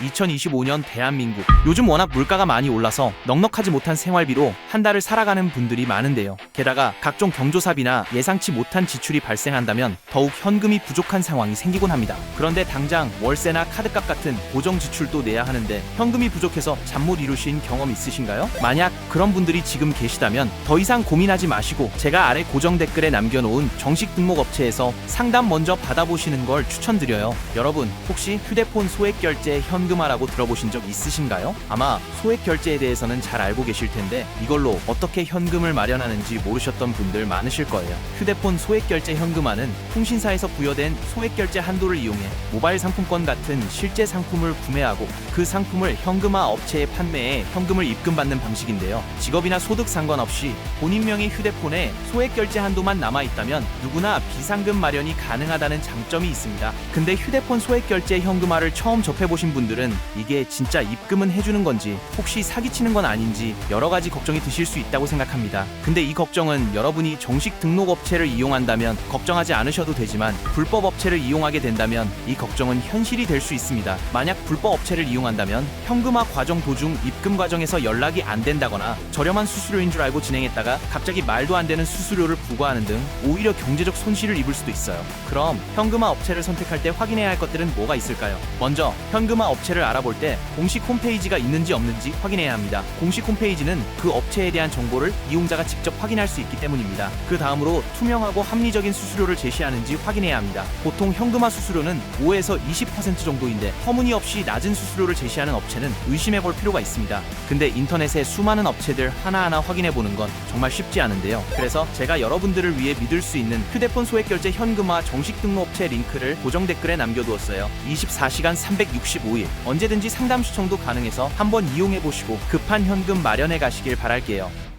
2025년 대한민국 요즘 워낙 물가가 많이 올라서 넉넉하지 못한 생활비로 한 달을 살아가는 분들이 많은데요. 게다가 각종 경조사비나 예상치 못한 지출이 발생한다면 더욱 현금이 부족한 상황이 생기곤 합니다. 그런데 당장 월세나 카드값 같은 고정 지출도 내야 하는데 현금이 부족해서 잠 못 이루신 경험 있으신가요? 만약 그런 분들이 지금 계시다면 더 이상 고민하지 마시고 제가 아래 고정 댓글에 남겨놓은 정식 등록 업체에서 상담 먼저 받아보시는 걸 추천드려요. 여러분 혹시 휴대폰 소액 결제 현금 화라고 들어보신 적 있으신가요? 아마 소액 결제에 대해서는 잘 알고 계실 텐데 이걸로 어떻게 현금을 마련하는지 모르셨던 분들 많으실 거예요. 휴대폰 소액 결제 현금화는 통신사에서 부여된 소액 결제 한도를 이용해 모바일 상품권 같은 실제 상품을 구매하고 그 상품을 현금화 업체에 판매해 현금을 입금받는 방식인데요. 직업이나 소득 상관없이 본인 명의 휴대폰에 소액 결제 한도만 남아 있다면 누구나 비상금 마련이 가능하다는 장점이 있습니다. 근데 휴대폰 소액 결제 현금화를 처음 접해보신 분들은 이게 진짜 입금은 해주는 건지 혹시 사기치는 건 아닌지 여러 가지 걱정이 드실 수 있다고 생각합니다. 근데 이 걱정은 여러분이 정식 등록 업체를 이용한다면 걱정하지 않으셔도 되지만 불법 업체를 이용하게 된다면 이 걱정은 현실이 될 수 있습니다. 만약 불법 업체를 이용한다면 현금화 과정 도중 입금 과정에서 연락이 안 된다거나 저렴한 수수료인 줄 알고 진행했다가 갑자기 말도 안 되는 수수료를 부과하는 등 오히려 경제적 손실을 입을 수도 있어요. 그럼 현금화 업체를 선택할 때 확인해야 할 것들은 뭐가 있을까요? 먼저 현금화 업체 를 알아볼 때 공식 홈페이지가 있는지 없는지 확인해야 합니다. 공식 홈페이지는 그 업체에 대한 정보를 이용자가 직접 확인할 수 있기 때문입니다. 그 다음으로 투명하고 합리적인 수수료를 제시하는지 확인해야 합니다. 보통 현금화 수수료는 5에서 20% 정도인데 터무니없이 낮은 수수료를 제시하는 업체는 의심해 볼 필요가 있습니다. 근데 인터넷에 수많은 업체들 하나하나 확인해 보는 건 정말 쉽지 않은데요. 그래서 제가 여러분들을 위해 믿을 수 있는 휴대폰 소액 결제 현금화 정식 등록 업체 링크를 고정 댓글에 남겨두었어요. 24시간 365일 언제든지 상담 시청도 가능해서 한번 이용해 보시고 급한 현금 마련해 가시길 바랄게요.